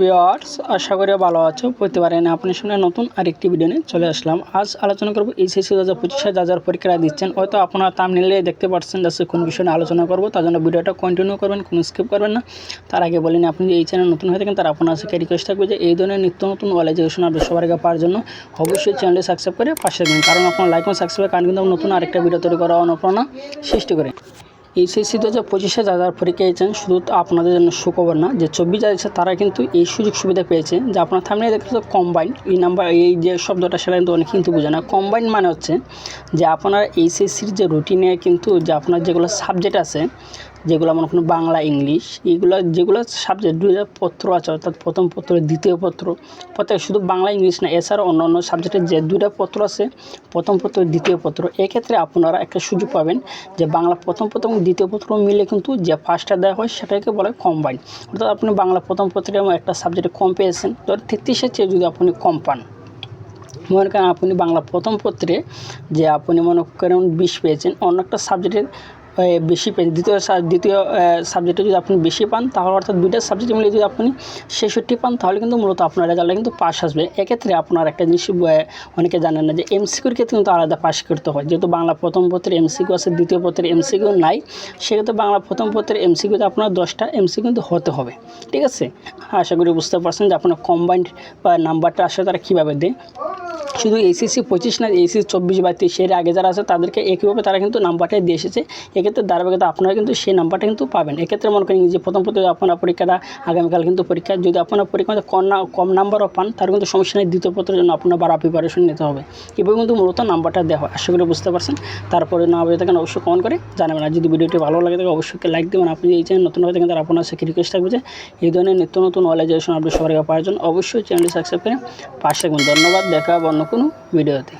Viewers আশা করি ভালো আছো প্রতিবারে পারেন আপনি শুনে নতুন আরেকটি ভিডিও নিয়ে চলে আসলাম। আজ আলোচনা করব এইচএসসি দু হাজার পঁচিশে যা যার পরীক্ষা দিচ্ছেন, হয়তো আপনারা তাম নিলে দেখতে পাচ্ছেন যে কোন বিষয় নিয়ে আলোচনা করব, তার জন্য ভিডিওটা কন্টিনিউ করবেন, কোনো স্কিপ করবেন না। তার আগে বলিনি আপনি যদি এই চ্যানেল নতুন হয়ে থাকেন তার আপনার কাছে রিকোয়েস্ট থাকবে যে এই ধরনের নিত্য নতুন এডুকেশন আপনি সবার আগে পাওয়ার জন্য অবশ্যই চ্যানেলটি সাবস্ক্রাইব করে পাশে থাকবেন কারণ আপনার লাইক এবং সাবস্ক্রাইব কারণ কিন্তু নতুন আরেকটা ভিডিও তৈরি করা অনুপ্রেরণা সৃষ্টি করে। এইচএসসি দু হাজার পঁচিশে যারা যারা পরীক্ষা দিয়েছেন, শুধু আপনাদের জন্য সুখবর না, যে চব্বিশ আছে তারা কিন্তু এই সুযোগ সুবিধা পেয়েছে যে আপনার সামনে দেখতে তো কম্বাইন এই নাম্বার এই যে শব্দটা সেটা কিন্তু অনেক কিন্তু বোঝে না। কম্বাইন মানে হচ্ছে যে আপনার এইচএসসির যে রুটিনে কিন্তু যে আপনার যেগুলো সাবজেক্ট আছে যেগুলো মনে করুন বাংলা, ইংলিশ এইগুলো যেগুলো সাবজেক্ট দুইটা পত্র আছে, অর্থাৎ প্রথম পত্র, দ্বিতীয় পত্র। প্রত্যেক শুধু বাংলা, ইংলিশ না, এছাড়াও অন্য অন্য সাবজেক্টের যে দুইটা পত্র আছে, প্রথম পত্র, দ্বিতীয় পত্র, এক্ষেত্রে আপনারা একটা সুযোগ পাবেন যে বাংলা প্রথম প্রথম, দ্বিতীয় পত্র মিলে কিন্তু যে ফার্স্টটা দেওয়া হয়, সেটাকে বলে কম্বাইন অর্থাৎ আপনি বাংলা প্রথম পত্রে এবং একটা সাবজেক্টে কম পেয়েছেন ধর তেত্রিশের চেয়ে যদি আপনি কম পান, মনে করেন আপনি বাংলা প্রথম পত্রে যে আপনি মনে করেন বিশ পেয়েছেন, অন্য একটা সাবজেক্টের বেশি পেয়েছেন দ্বিতীয় দ্বিতীয় সাবজেক্টে যদি আপনি বেশি পান, তাহলে অর্থাৎ দুইটা সাবজেক্ট মিলে যদি আপনি ছেষট্টি পান, তাহলে কিন্তু মূলত আপনার রেজাল্টটা কিন্তু পাস আসবে। এক্ষেত্রে আপনার একটা জিনিস অনেকে জানেন না যে এমসিকিউর ক্ষেত্রে কিন্তু আলাদা পাস করতে হয়। যেহেতু বাংলা প্রথম পত্রে এমসিকিউ আছে, দ্বিতীয় পত্রে এমসিকিউ নাই, সেক্ষেত্রে বাংলা প্রথম পত্রের এমসিকিউতে আপনার দশটা এমসিকিউ কিন্তু হতে হবে। ঠিক আছে? আশা করি বুঝতে পারছেন যে আপনার কম্বাইন্ড নাম্বারটা আসলে তারা কীভাবে দেয়। শুধু এসিসি পঁচিশ না এসিসি চব্বিশ বা তিরিশ এর আগে যারা আছে তাদেরকে একইভাবে তারা কিন্তু নাম্বারটাই দিয়ে এসেছে। এক্ষেত্রে ধারাবাহিকতা আপনারা কিন্তু সেই নাম্বারটা কিন্তু পাবেন। এক্ষেত্রে মনে করেন যে প্রথম প্রথমে আপনার পরীক্ষাটা, আগামীকাল কিন্তু পরীক্ষা। যদি আপনার পরীক্ষা কম না, কম নাম্বারও পান তার কিন্তু সমস্যা নেই। দ্বিতীয় পত্রের জন্য আপনার বাড়া প্রিপারেশন নিতে হবে। এভাবে কিন্তু মূলত নাম্বারটা দেওয়া হয়। আশা করি বুঝতে পারছেন। তারপরে না হয়ে থাকেন অবশ্যই কমেন্ট করে জানাবেন। আর যদি ভিডিওটি ভালো লাগে থাকে, অবশ্যই লাইক দেবেন। আপনি এই চ্যানেল নতুন হয়ে থাকেন তার আপনার সাথে রিকোয়েস্ট থাকবে যে এই ধরনের নিত্য নতুন নলেজেশন আপনি সবার পাওয়ার জন্য অবশ্যই চ্যানেলটি সাবস্ক্রাইব করে পাশে ধন্যবাদ। দেখা অন্য কোনো ভিডিওতে।